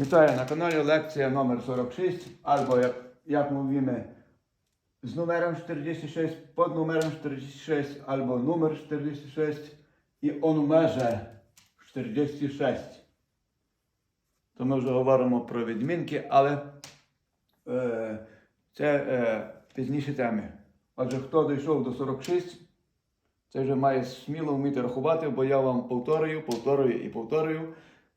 Вітаю на каналі лекція номер 46 або як, як mówimy з номером 46, під номером 46 або номер 46 і о numerze 46. То ми вже говоримо про відмінки, але е, це е, пізніші теми. Отже, хто дійшов до 46, це вже має сміло вміти рахувати, бо я вам повторюю, повторюю і повторюю.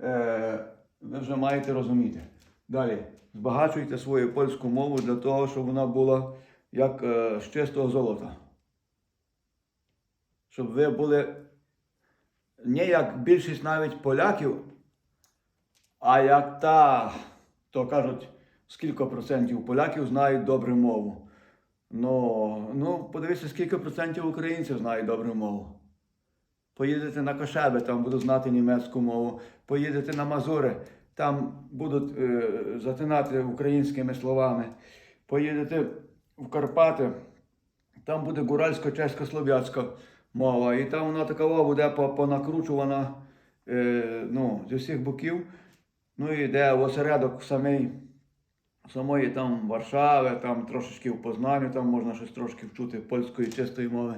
Е, ви вже маєте розуміти. Далі, збагачуйте свою польську мову для того, щоб вона була як е, з чистого золота. Щоб ви були не як більшість навіть поляків, а як та, то кажуть, скільки процентів поляків знають добру мову. Ну, ну, подивіться, скільки процентів українців знають добру мову. Поїдете на Кошеби, там будуть знати німецьку мову. Поїдете на Мазури, там будуть е, затинати українськими словами. Поїдете в Карпати, там буде гуральсько-чесько-слов'янська мова. І там вона така буде понакручувана е, ну, з усіх боків. Ну і йде в осередок самий, самої там Варшави, там трошечки в Познанні, там можна щось трошки вчути польської чистої мови.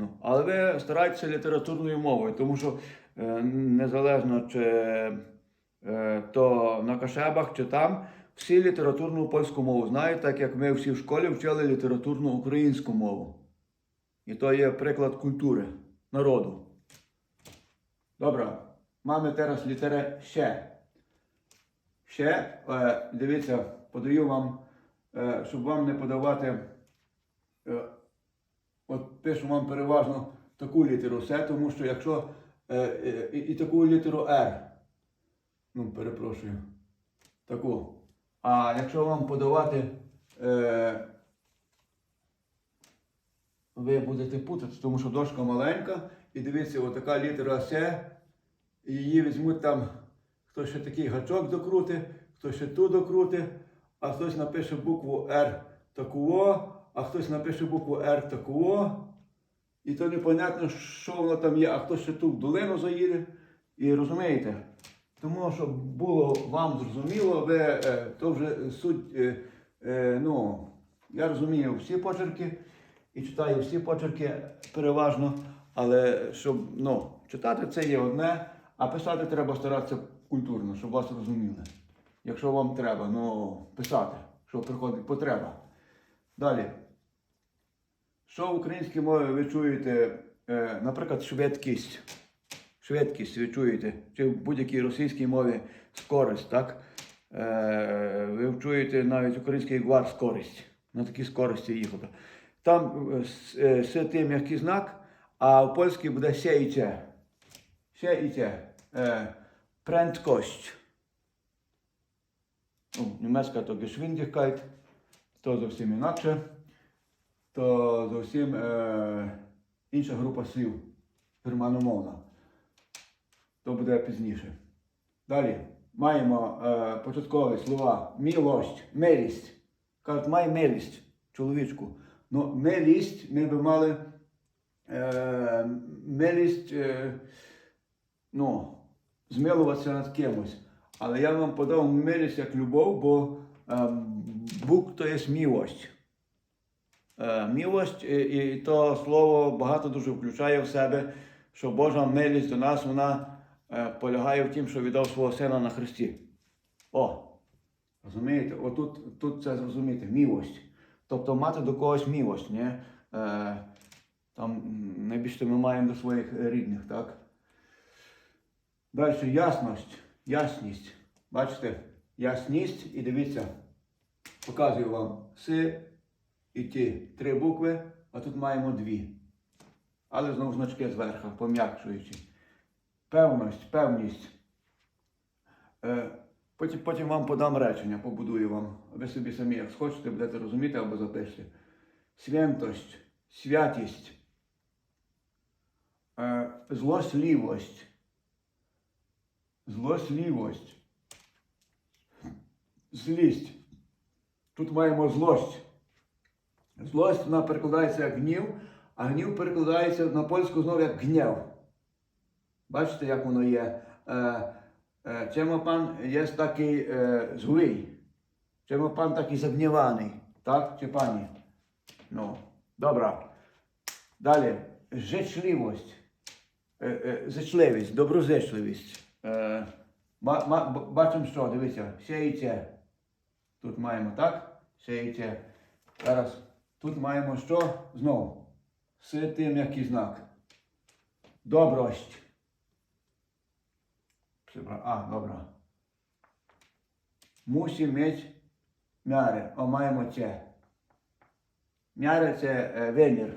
Ну, але ви старайтеся літературною мовою, тому що е, незалежно чи е, то на Кашебах, чи там, всі літературну польську мову знають, так як ми всі в школі вчили літературну українську мову. І то є приклад культури, народу. Добре, маємо зараз літере ще. Ще, е, дивіться, подаю вам, е, щоб вам не подавати. Е, От пишу вам переважно таку літеру С, тому що якщо е, е, і, і таку літеру Р, ну, перепрошую, таку. А якщо вам подавати, е, ви будете путати, тому що дошка маленька, і дивіться, отака літера С, її візьмуть там, хтось ще такий гачок докрути, хтось ще ту докрути, а хтось напише букву Р таку о, а хтось напише букву Р таку о. І то непонятно, що воно там є, а хтось ще тут в долину заїде. І розумієте? Тому, щоб було вам зрозуміло, ви е, то вже суть, е, е, ну, я розумію всі почерки і читаю всі почерки переважно, але щоб ну, читати це є одне, а писати треба старатися культурно, щоб вас розуміли. Якщо вам треба, ну, писати, що приходить потреба. Далі. Що в українській мові ви чуєте, е, наприклад, швидкість. Швидкість ви чуєте, чи в будь-якій російській мові скорість, так? Е, ви чуєте навіть український гвар скорість. На такій скорості їхати. Там е, с, е, м'який знак, а в польській буде ще і це. Ще і це. Е, прędkość. Ну, німецька то Geschwindigkeit, то зовсім інакше то зовсім е, інша група слів германомовна. То буде пізніше. Далі маємо е, початкові слова милость, милість. Кажуть, май милість, чоловічку. Ну, милість ми би мали е, милість, е, ну, змилуватися над кимось. Але я вам подав милість як любов, бо е, Бог то є милость. Е, Милость, і, і то слово багато дуже включає в себе, що Божа милість до нас вона е, полягає в тім, що віддав свого сина на Христі. О! Розумієте? Отут тут це зрозуміти, милость. Тобто мати до когось милость, не? Е, там найбільше ми маємо до своїх рідних, так? Далі ясність. Ясність. Бачите? Ясність і дивіться, показую вам си і ті три букви, а тут маємо дві. Але знову значки зверху, пом'якшуючи. Певність, певність. Е, потім, потім вам подам речення, побудую вам. Ви собі самі, як схочете, будете розуміти або запишете. Святость, святість, е, злослівость. Злослівость. Злість. Тут маємо злость. Злость вона перекладається як гнів, а гнів перекладається на польську знову як гнєв. Бачите, як воно є? Е, pan jest taki e, zły? Czemu pan taki zagniewany? Tak czy pani? No, dobra. Dalej. Życzliwość. E, e, Życzливість, доброзичливість. Е, бачимо, що, дивіться, сіється. Тут маємо так, сіється. Зараз тут маємо що? Знову. Сити м'який знак. Добрость. Przebra- A, dobra. Musi mieć miarę. O, маємо це. Miarę це e, wymiar.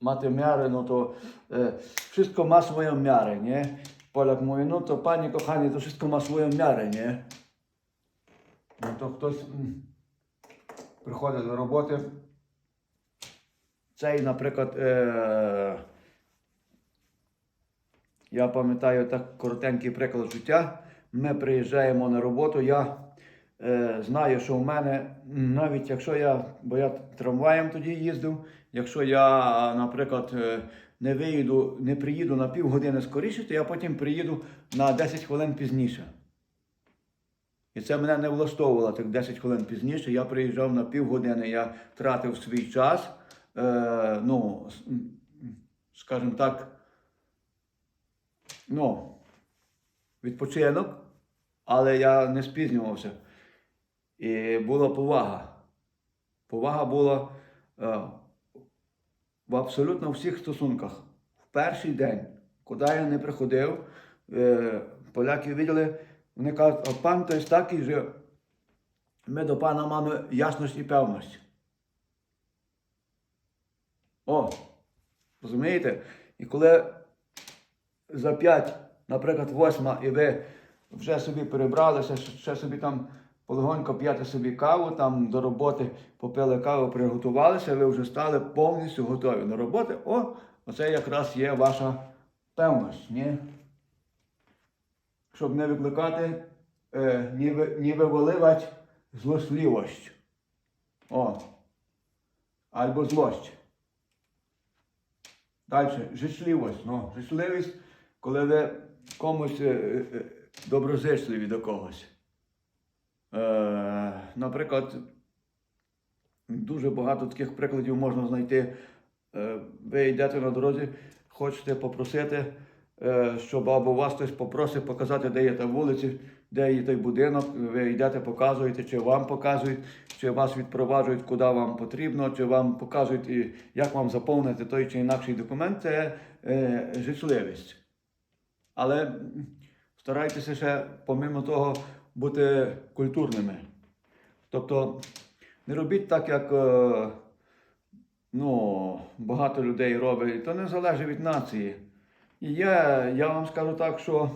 Mate miarę, no to e, wszystko ma swoją miarę, nie? Polak mówi, no to panie kochanie, to wszystko ma swoją miarę, nie? No to ktoś mm, приходить до роботи. Цей, наприклад, е, я пам'ятаю так коротенький приклад життя. Ми приїжджаємо на роботу. Я е, знаю, що в мене, навіть якщо я, бо я трамваєм тоді їздив, якщо я, наприклад, е, не виїду, не приїду на півгодини скоріше, то я потім приїду на 10 хвилин пізніше. І це мене не влаштовувало так 10 хвилин пізніше. Я приїжджав на півгодини, я тратив свій час. Е, ну, с- м, скажімо так, ну, відпочинок, але я не спізнювався. І була повага. Повага була е, в абсолютно всіх стосунках. В перший день, куди я не приходив, е, поляки виділи, вони кажуть, «О, пан той такий, що ми до пана маємо ясність і певність. О, розумієте? І коли за 5, наприклад, 8, і ви вже собі перебралися, ще- собі там полегонько п'єте собі каву, там до роботи попили каву, приготувалися, ви вже стали повністю готові до роботи. О, оце якраз є ваша певність, ні? Щоб не викликати, е, ні виваливати злослівость. О. Або злость. Далі, жичливість. Ну, жичливість, коли ви комусь е, е, е, доброзичливі до когось. Е, наприклад, дуже багато таких прикладів можна знайти. Е, ви йдете на дорозі, хочете попросити, е, щоб або вас хтось попросить показати, де є та вулиця, де є той будинок. Ви йдете, показуєте, чи вам показують, чи вас відпроваджують, куди вам потрібно, чи вам показують, і як вам заповнити той чи інакший документ. Це е, жичливість. Але старайтеся ще, помимо того, бути культурними. Тобто не робіть так, як е, ну, багато людей робить. То не залежить від нації. І є, я вам скажу так, що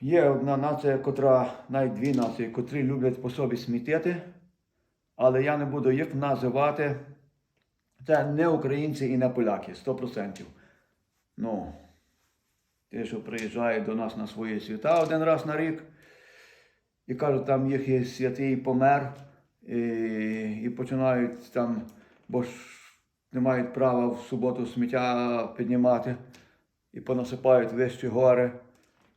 є одна нація, котра, навіть дві нації, котрі люблять по собі смітити, але я не буду їх називати. Це не українці і не поляки, 100%. Ну, ті, що приїжджають до нас на свої свята один раз на рік, і кажуть, там їх є святий помер, і, і починають там, бо ж не мають права в суботу сміття піднімати і понасипають вищі гори.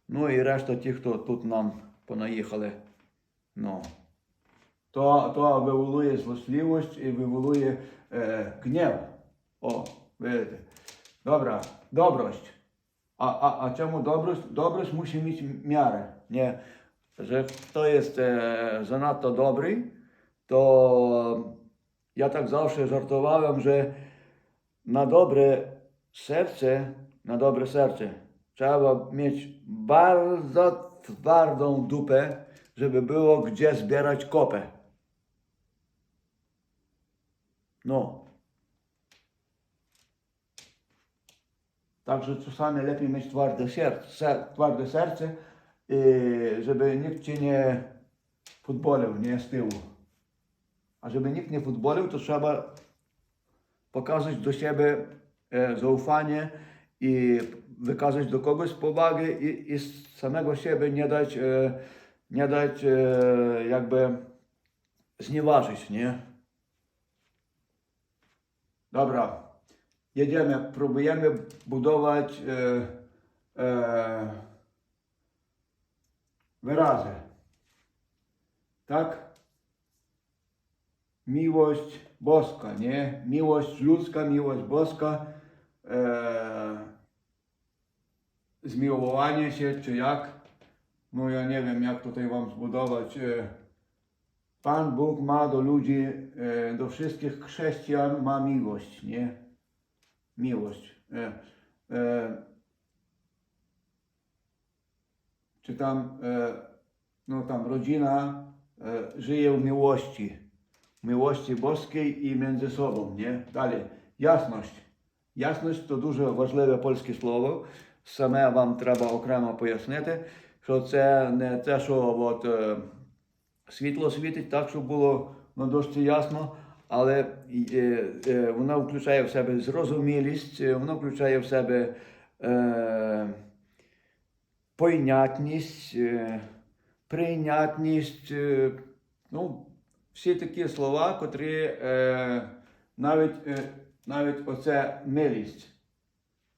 Ну і решта ті, хто тут нам понаїхали. Ну. То, то виволує злослівість і виволує е, гнів. О, видите. Добра, добрость. A, a, a czemu dobrość? Dobrość musi mieć miarę. Nie, że kto jest e, zanadto dobry, to ja tak zawsze żartowałem, że na dobre serce, na dobre serce trzeba mieć bardzo twardą dupę, żeby było gdzie zbierać kopę. No. Także czasami lepiej mieć twarde serce, ser, twarde serce yy, żeby nikt cię nie futbolił, nie z tyłu. A żeby nikt nie futbolił, to trzeba pokazać do siebie e, zaufanie i wykazać do kogoś powagę i, i z samego siebie nie dać, e, nie dać e, jakby znieważyć, nie? Dobra, jedziemy, próbujemy budować e, e, wyrazy. Tak? Miłość boska, nie? Miłość ludzka, miłość boska. E, zmiłowanie się, czy jak. No ja nie wiem, jak tutaj wam zbudować. E, Pan Bóg ma do ludzi, e, do wszystkich chrześcijan ma miłość, nie? Miłość. E, czy tam, no tam rodzina żyje w miłości, miłości boskiej i między sobą, nie? Dalej, jasność. Jasność to dużo ważliwe polskie słowo. Саме вам треба окремо пояснити, що це не те, що от, е, світло світить так, щоб було на дошці ясно, але е, е, воно включає в себе зрозумілість, е, воно включає в себе е, пойнятність, е, прийнятність, е, ну, всі такі слова, котрі е, навіть, е, навіть оце милість,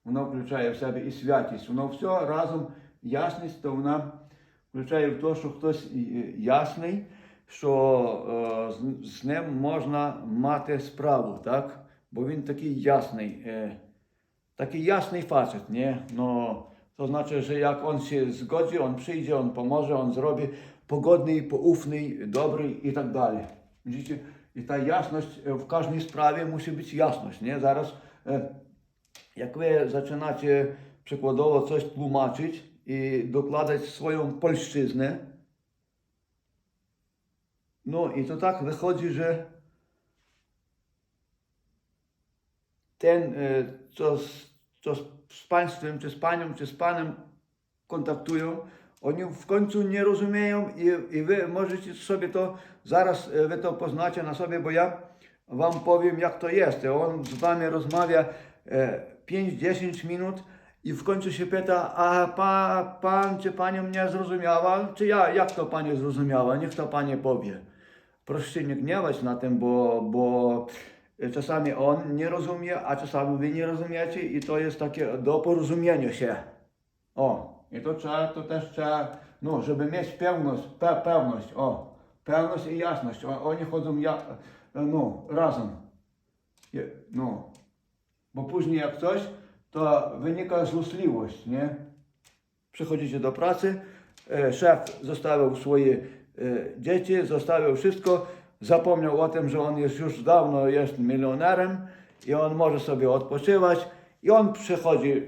воно включає в себе і святість, воно все разом ясність, то вона включає в те, що хтось е, ясний, що е, з, ним можна мати справу, так? Бо він такий ясний, е, такий ясний facet, nie? No, to znaczy, że jak on się zgodzi, on przyjdzie, on pomoże, on zrobi pogodny, poufny, dobry i tak dalej. Widzicie? I ta jasność e, w każdej sprawie musi być jasność, nie? Zaraz, e, jak wy zaczynacie przykładowo coś tłumaczyć i dokładać swoją polszczyznę, no i to tak wychodzi, że ten, e, co z, co z państwem, czy z panią, czy z panem kontaktują, oni w końcu nie rozumieją i, i wy możecie sobie to, zaraz e, wy to poznacie na sobie, bo ja wam powiem jak to jest. On z wami rozmawia e, 5-10 minut i w końcu się pyta, a pa, pan czy pani mnie zrozumiała, czy ja, jak to pani zrozumiała, niech to pani powie. Proszę się nie gniewać na tym, bo, bo czasami on nie rozumie, a czasami wy nie rozumiecie i to jest takie do porozumienia się. O, i to trzeba, to też trzeba, no, żeby mieć pewność, pe, pewność, o, pewność i jasność. O, oni chodzą ja, no, razem. No, bo później jak coś, to wynika złośliwość, nie? Przychodzicie do pracy, e, szef zostawił swoje e, dzieci, zostawił wszystko, zapomniał o tym, że on jest już dawno jest milionerem i on może sobie odpoczywać i on przychodzi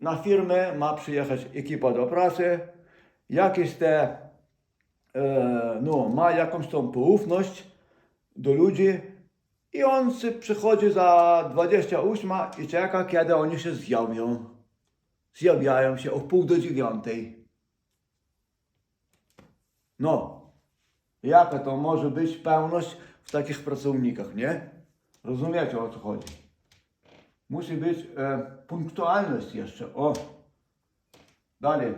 na firmę, ma przyjechać ekipa do pracy, jakieś te, e, no, ma jakąś tą poufność do ludzi i on przychodzi za 28 i czeka, kiedy oni się zjawią. Zjawiają się o pół do dziewiątej. No, jaka to może być pełność w takich pracownikach, nie? Rozumiecie o co chodzi? Musi być e, punktualność jeszcze. O, dalej.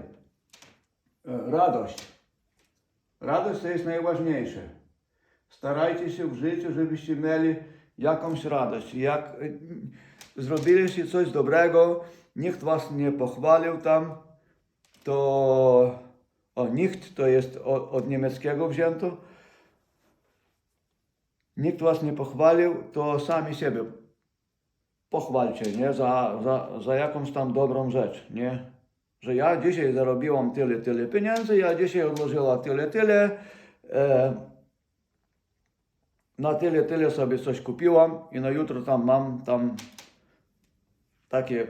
E, radość. Radość to jest najważniejsze. Starajcie się w życiu, żebyście mieli jakąś radość. Jak e, zrobiliście coś dobrego, nikt was nie pochwalił tam, to o, nikt to jest od, od niemieckiego wzięto. Nikt was nie pochwalił, to sami siebie pochwalcie, nie? Za, za, za jakąś tam dobrą rzecz, nie? Że ja dzisiaj zarobiłam tyle, tyle pieniędzy, ja dzisiaj odłożyła tyle, tyle, e, na tyle, tyle sobie coś kupiłam i na jutro tam mam tam takie,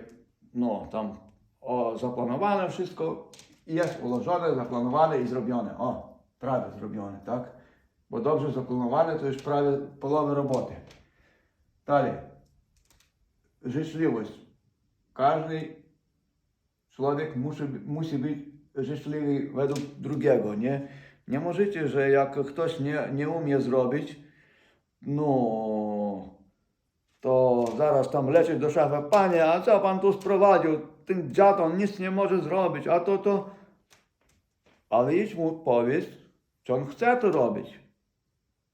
no tam o, zaplanowane wszystko jest ułożone, zaplanowane i zrobione. O, prawie zrobione, tak? Bo dobrze zaplanowane to już prawie połowa roboty. Dalej. Życzliwość. Każdy człowiek musi, musi być życzliwy według drugiego, nie? Nie możecie, że jak ktoś nie, nie umie zrobić, no, to zaraz tam lecieć do szefa, panie, a co pan tu sprowadził? Ten dziad, on nic nie może zrobić, a to to... Ale idź mu powiedz, czy on chce to robić.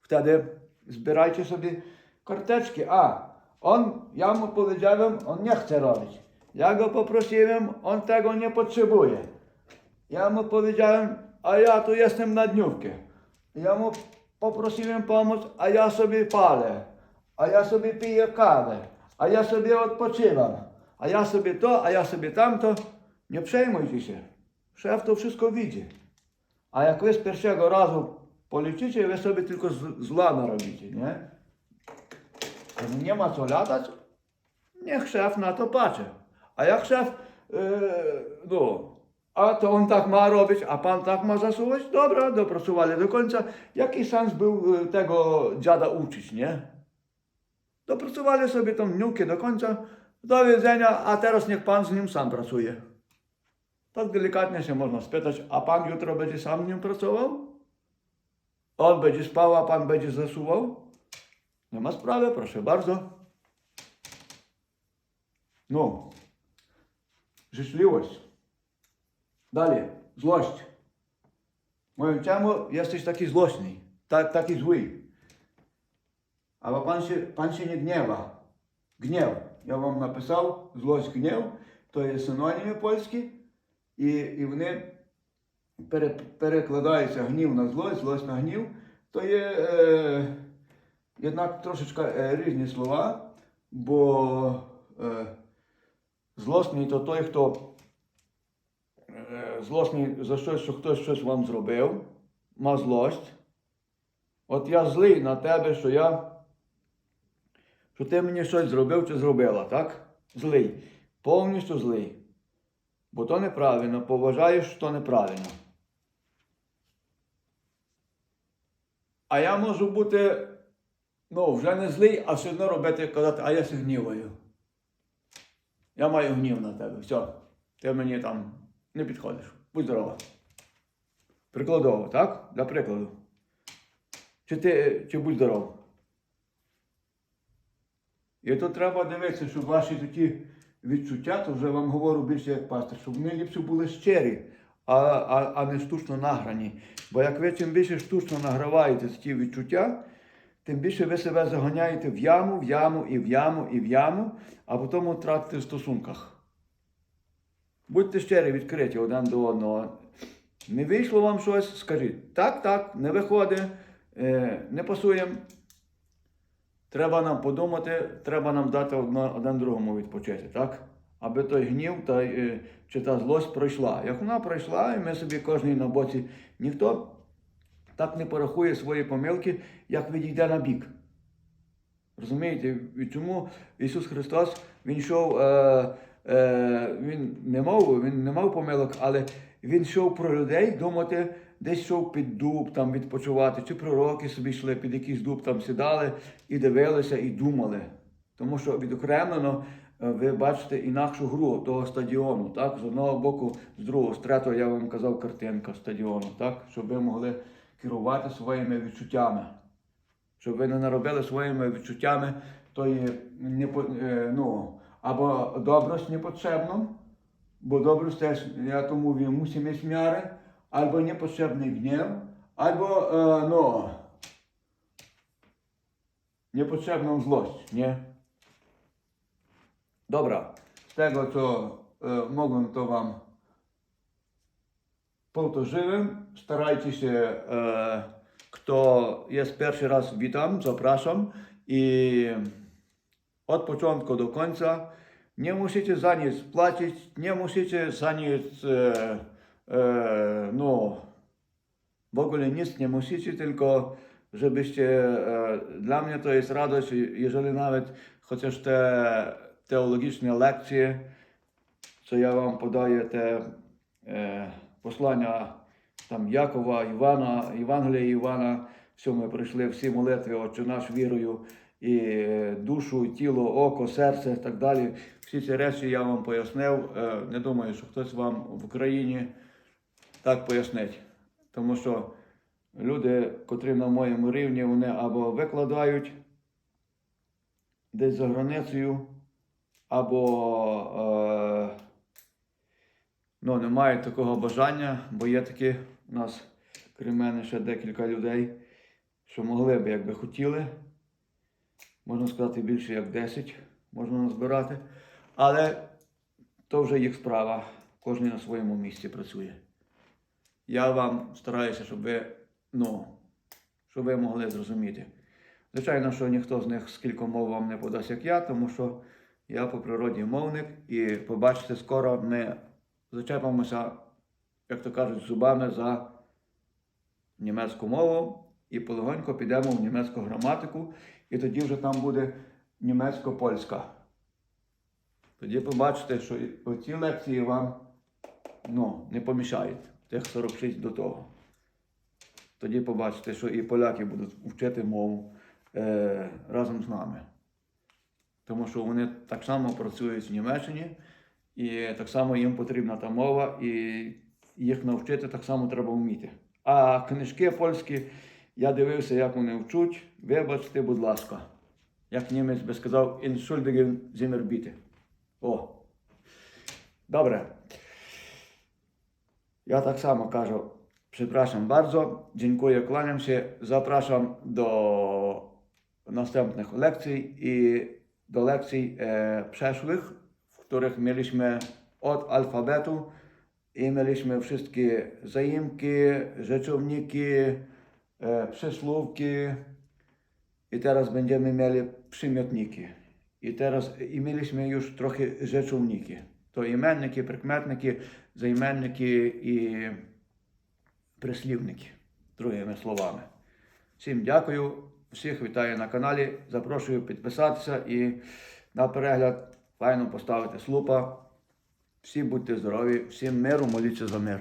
Wtedy zbierajcie sobie karteczki. A, on, ja mu powiedziałem, on nie chce robić. Ja go poprosiłem, on tego nie potrzebuje. Ja mu powiedziałem, а я tu jestem na dniówkę. Ja mu poprosiłem pomóc, a ja sobie palę, a ja sobie piję kawę, a ja sobie odpoczywam, a ja sobie to, a ja sobie tamto. Nie przejmujcie się. Szef to wszystko widzi. A jak wy z pierwszego razu policzycie, wy sobie tylko zła narobicie, nie? Nie ma co latać, niech szef na to patrzy. A jak szef, yy, no, a to on tak ma robić, a pan tak ma zasuwać? Dobra, dopracowali do końca. Jaki sens był y, tego dziada uczyć, nie? Dopracowali sobie tą dniówkę do końca. Do widzenia, a teraz niech pan z nim sam pracuje. Tak delikatnie się można spytać, a pan jutro będzie sam z nim pracował? On będzie spał, a pan będzie zasuwał? Nie ma sprawy, proszę bardzo. No. Życzliwość. Dalej. Złość. Mówię, czemu jesteś taki złośny? Tak, taki zły? Ale pan się, pan się nie gniewa. Gniew. Ja wam napisał, złość, gniew. To є синоніми польські. І, і вони пере, перекладаються гнів на злость, злость на гнів. То є е, однак трошечки е, різні слова, бо е, злосний то той, хто злосний за щось, що хтось щось вам зробив, ма злость. От я злий на тебе, що я. Що ти мені щось зробив чи зробила, так? Злий. Повністю злий. Бо то неправильно, поважаєш, що то неправильно. А я можу бути, ну, вже не злий, а все одно робити, казати, а я се гніваю. Я маю гнів на тебе. Все, ти мені там не підходиш. Будь здорова. Прикладово, так? Для прикладу. Чи ти чи будь здоров. І тут треба дивитися, щоб ваші такі відчуття, то вже вам говорю більше як пастор, щоб вони ліпше були щирі, а, а, а не штучно награні. Бо як ви чим більше штучно награваєте ці відчуття, тим більше ви себе заганяєте в яму, в яму, і в яму, і в яму, а потім втратите в стосунках. Будьте щирі, відкриті один до одного. Не вийшло вам щось, скажіть, так, так, не виходить, е, не пасуємо. Треба нам подумати, треба нам дати один другому відпочити, так? Аби той гнів та, е, чи та злость пройшла. Як вона пройшла, і ми собі кожен на боці, ніхто так не порахує свої помилки, як відійде на бік. Розумієте, і чому Ісус Христос Він йшов, е, Він не мав, він не мав помилок, але Він йшов про людей думати, десь йшов під дуб там відпочивати, чи пророки собі йшли під якийсь дуб, там сідали і дивилися, і думали. Тому що відокремлено е, ви бачите інакшу гру того стадіону, так? З одного боку, з другого, з третього, я вам казав, картинка стадіону, так? Щоб ви могли керувати своїми відчуттями щоб ви не наробили своїми відчуттями тої непо, е, ну, albo dobroć niepotrzebną, bo dobroć też, ja to mówię, musi mieć miarę, albo niepotrzebny gniew, albo e, no, niepotrzebną złość, nie? Dobra, z tego co e, mogłem, to Wam powtórzyłem. Starajcie się, e, kto jest pierwszy raz, witam, zapraszam i od początku do końca nie musicie za nic płacić, nie musicie za nic, e, e, no, w ogóle nic nie musicie, tylko żebyście, e, dla mnie to jest radość, jeżeli nawet chociaż te teologiczne lekcje, co ja wam podaję, te e, послання там Якова, Івана, Євангелія Івана, що ми пройшли всі молитви, Отче наш вірою, і е, душу, тіло, око, серце і так далі. Всі ці речі я вам пояснив. Е, Не думаю, що хтось вам в Україні так пояснить. Тому що люди, котрі на моєму рівні, вони або викладають десь за границею, або е, ну, не мають такого бажання, бо є такі у нас, крім мене, ще декілька людей, що могли б, якби хотіли. Можна сказати, більше як 10 можна назбирати. Але то вже їх справа. Кожен на своєму місці працює. я вам стараюся, щоб ви, ну, щоб ви могли зрозуміти. Звичайно, що ніхто з них скільки мов вам не подасть, як я, тому що я по природі мовник, і побачите, скоро ми зачепимося, як то кажуть, зубами за німецьку мову і полегонько підемо в німецьку граматику, і тоді вже там буде німецько-польська. Тоді побачите, що оці лекції вам ну, не помішають, тих 46 до того. Тоді побачите, що і поляки будуть вчити мову е, разом з нами. Тому що вони так само працюють в Німеччині, і так само їм потрібна та мова, і їх навчити так само треба вміти. А книжки польські, я дивився, як вони вчуть. Вибачте, будь ласка. Як німець би сказав, Entschuldigen Sie mir bitte. О. Добре. Ja tak samo кажу, przepraszam bardzo, dziękuję, kłaniam się, zapraszam do następnych lekcji i do lekcji e, przeszłych, w których mieliśmy od alfabetu i mieliśmy wszystkie zaimki, rzeczowniki, e, przysłówki i teraz będziemy mieli przymiotniki. I teraz i mieliśmy już trochę rzeczowniki. To imenniki, прикметники, займенники і прислівники, другими словами. Всім дякую, всіх вітаю на каналі. Запрошую підписатися і на перегляд файно поставити слупа. Всі будьте здорові, всім миру, моліться за мир.